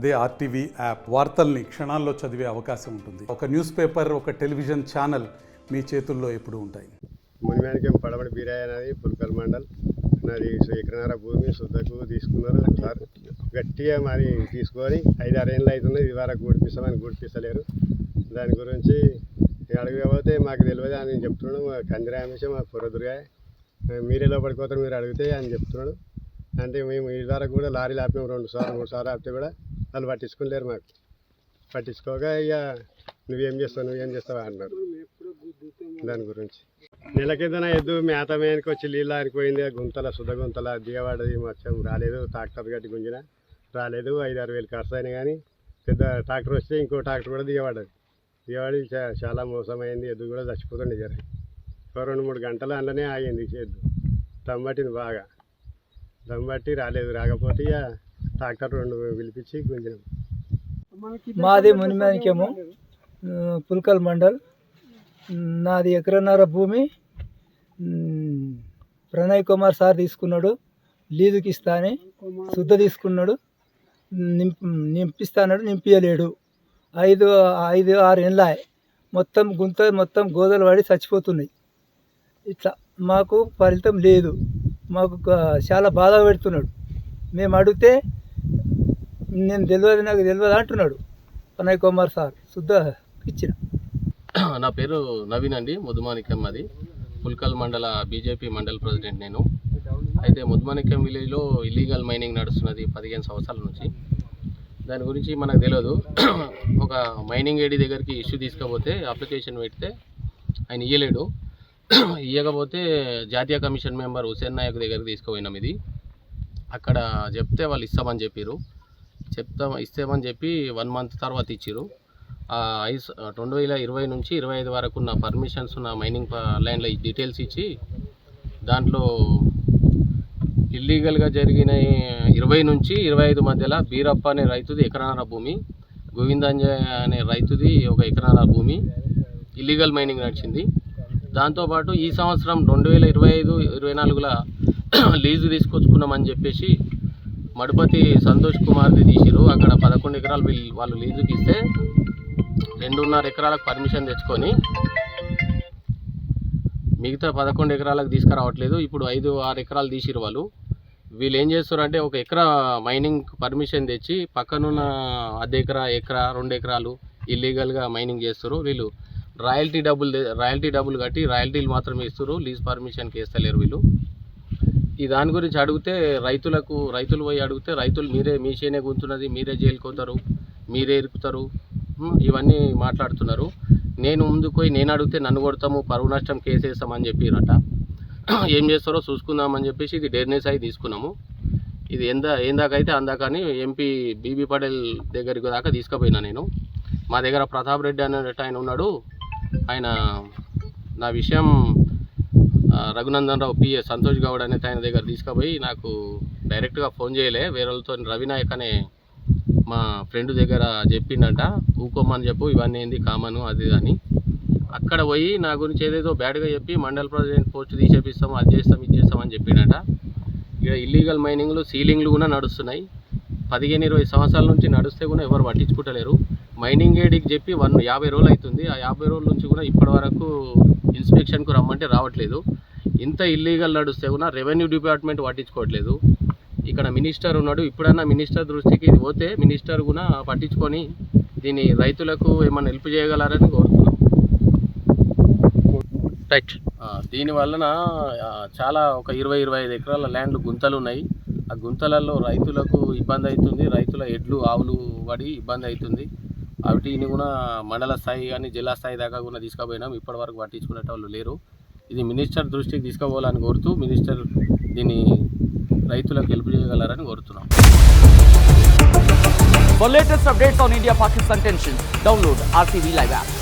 అదే RTV app వార్తల్ని క్షణాల్లో చదివే అవకాశం ఉంటుంది. ఒక న్యూస్ పేపర్ ఒక టెలివిజన్ ఛానల్ మీ చేతుల్లో ఎప్పుడు ఉంటాయి. మునిమానికి పడబడి బీరాయి అనేది పుల్కల్ మండల్. నాది ఎకరన్నర భూమి శుద్ధకు తీసుకున్నారు. సార్ గట్టిగా మరి తీసుకొని ఐదు ఆరు ఏళ్ళు అవుతున్నాయి. ఇది వరకు గుడిపిస్తామని గుడిపిస్తలేరు. దాని గురించి అడగకపోతే మాకు తెలియదు అని చెప్తున్నాడు మా కందిరామేశం మా పురదుర్గా మీరే లోపలిపోతారు మీరు అడిగితే అని చెప్తున్నాడు. అంటే మేము ఇది వరకు కూడా లారీలు ఆపినాం రెండు సార్లు మూడు సార్లు ఆపితే కూడా వాళ్ళు పట్టించుకోలేరు మాకు. పట్టించుకోగా ఇక నువ్వేం చేస్తావు నువ్వేం చేస్తావు అన్నారు. దాని గురించి. నెల కిందన ఎద్దు మేత మేనికి వచ్చి నీళ్ళు ఆరిపోయింది. గుంతల శుద్ధ గుంతల దిగబడది మొత్తం రాలేదు. ట్రాక్టర్ గట్టి గుంజిన. రాలేదు. ఐదు ఆరు వేలు ఖర్చు అయినా కానీ పెద్ద ట్రాక్టర్ వస్తే ఇంకో ట్రాక్టర్ కూడా దిగబడదు దిగబడి చా- చాలా మోసమైంది. ఎద్దు కూడా చచ్చిపోతుంది జర. ఒక రెండు మూడు గంటలు అందులోనే ఆగింది ఎద్దు. దమ్మట్టింది బాగా. దమ్మట్టి రాలేదు. రాకపోతే ఇక ట్రాక్టర్ రెండు పిలిపించి గుంజినాం. మాది మునిమానిక్యము ఆ, పుల్కల్ మండల్. నాది ఎకరన్నర భూమి. ప్రణయ్ కుమార్ సార్ తీసుకున్నాడు. లీజుకి ఇస్తా అని శుద్ధ తీసుకున్నాడు. నింప నింపిస్తాడు నింపియలేడు. ఐదు ఐదు ఆరు ఏళ్ళ మొత్తం గుంత మొత్తం గోదలు పడి చచ్చిపోతున్నాయి. ఇట్లా మాకు ఫలితం లేదు. మాకు చాలా బాధ పెడుతున్నాడు. మేము అడిగితే నేను తెలియదు నాకు తెలియదు అంటున్నాడు. ప్రణయ్ కుమార్ సార్ శుద్ధ ఇచ్చిన. నా పేరు నవీన్ అండి ముదుమానికం అది పుల్కల్ మండల బీజేపీ మండల ప్రెసిడెంట్ నేను. అయితే ముదుమాణిక్యం విలేజ్లో ఇల్లీగల్ మైనింగ్ నడుస్తున్నది పదిహేను సంవత్సరాల నుంచి. దాని గురించి మనకు తెలియదు. ఒక మైనింగ్ ఏడి దగ్గరికి ఇష్యూ తీసుకపోతే అప్లికేషన్ పెడితే ఆయన ఇయ్యలేడు. ఇయ్యకపోతే జాతీయ కమిషన్ మెంబర్ హుసేన్ నాయక్ దగ్గరికి తీసుకుపోయినాం ఇది. అక్కడ చెప్తే వాళ్ళు ఇస్తామని చెప్పారు చెప్తాం ఇస్తామని చెప్పి వన్ మంత్ తర్వాత ఇచ్చారు ఐస్ రెండు వేల ఇరవై నుంచి ఇరవై ఐదు వరకు ఉన్న పర్మిషన్స్ ఉన్న మైనింగ్ లైన్లో డీటెయిల్స్ ఇచ్చి దాంట్లో ఇల్లీగల్గా జరిగిన ఇరవై నుంచి ఇరవై ఐదు మధ్యలో బీరప్ప అనే రైతుది ఎకరాల భూమి గోవిందంజయ్ అనే రైతుది ఒక ఎకరాల భూమి ఇల్లీగల్ మైనింగ్ నడిచింది. దాంతోపాటు ఈ సంవత్సరం రెండు వేల ఇరవై ఐదు ఇరవై నాలుగులో లీజు తీసుకొచ్చుకున్నామని చెప్పేసి మడుపతి సంతోష్ కుమార్ది తీసిరు అక్కడ పదకొండు ఎకరాలు వీళ్ళు వాళ్ళు లీజుకి ఇస్తే రెండున్నర ఎకరాలకు పర్మిషన్ తెచ్చుకొని మిగతా పదకొండు ఎకరాలకు తీసుకురావట్లేదు. ఇప్పుడు ఐదు ఆరు ఎకరాలు తీసిరు వాళ్ళు. వీళ్ళు ఏం చేస్తారంటే ఒక ఎకరా మైనింగ్ పర్మిషన్ తెచ్చి పక్కనున్న అర్ధ ఎకరా ఎకరా రెండు ఎకరాలు ఇల్లీగల్గా మైనింగ్ చేస్తారు వీళ్ళు రాయల్టీ డబ్బులు రాయల్టీ డబ్బులు కట్టి రాయల్టీలు మాత్రమే ఇస్తారు లీజ్ పర్మిషన్కి వేస్తలేరు వీళ్ళు. ఈ దాని గురించి అడిగితే రైతులకు రైతులు పోయి అడిగితే రైతులు మీరే మీ చేనే గుంతున్నది మీరే జైలుకోతారు మీరే ఇరుకుతారు ఇవన్నీ మాట్లాడుతున్నారు. నేను ముందుకు పోయి నేను అడిగితే నన్ను కొడతాము పరువు నష్టం కేసు వేస్తామని చెప్పిరట. ఏం చేస్తారో చూసుకుందామని చెప్పేసి ఇది డేర్నెస్ అయి తీసుకున్నాము. ఇది ఎందా ఏందాకైతే అందాకని ఎంపీ బీబీ పటేల్ దగ్గరికి దాకా తీసుకుపోయినా నేను. మా దగ్గర ప్రతాప్ రెడ్డి అనేట ఆయన ఉన్నాడు. ఆయన నా విషయం రఘునందన్ రావు పిఏ సంతోష్ గౌడ్ అనేది ఆయన దగ్గర తీసుకుపోయి నాకు డైరెక్ట్గా ఫోన్ చేయలే. వేరే వాళ్ళతో రవినాయక్ అనే మా ఫ్రెండ్ దగ్గర చెప్పిండట ఊకోమని చెప్పు ఇవన్నీ ఏంది కామను అది అని. అక్కడ పోయి నా గురించి ఏదేదో బ్యాడ్గా చెప్పి మండల్ ప్రెసిడెంట్ పోస్ట్ తీసేపిస్తాం అది చేస్తాం ఇది చేస్తాం అని చెప్పిండట. ఇక ఇల్లీగల్ మైనింగ్లు సీలింగ్లు కూడా నడుస్తున్నాయి. పదిహేను ఇరవై సంవత్సరాల నుంచి నడిస్తే కూడా ఎవరు పట్టించుకుంటలేరు. మైనింగ్ ఏడికి చెప్పి వన్ యాభై రోజులు అవుతుంది. ఆ యాభై రోజుల నుంచి కూడా ఇప్పటి వరకు ఇన్స్పెక్షన్కు రమ్మంటే రావట్లేదు. ఇంత ఇల్లీగల్ నడుస్తే కూడా రెవెన్యూ డిపార్ట్మెంట్ పట్టించుకోవట్లేదు. ఇక్కడ మినిస్టర్ ఉన్నాడు. ఇప్పుడన్నా మినిస్టర్ దృష్టికి ఇది పోతే మినిస్టర్ కూడా పట్టించుకొని దీన్ని రైతులకు ఏమైనా హెల్ప్ చేయగలరని కోరుతున్నాం. రైట్ దీని వలన చాలా ఒక ఇరవై ఇరవై ఐదు ఎకరాల ల్యాండ్లు గుంతలు ఉన్నాయి ఆ గుంతలలో రైతులకు ఇబ్బంది అవుతుంది. రైతుల ఎడ్లు ఆవులు పడి ఇబ్బంది అవుతుంది. వాటిని కూడా మండల స్థాయి కానీ జిల్లా స్థాయి దాకా కూడా తీసుకుపోయినాం. ఇప్పటి వరకు పట్టించుకునే వాళ్ళు లేరు. ఇది మినిస్టర్ దృష్టికి తీసుకుపోవాలని కోరుతూ మినిస్టర్ దీన్ని రైతులకు హెల్ప్ చేయగలరని కోరుతున్నాం For latest updates on India Pakistan tensions, download RTV Live app.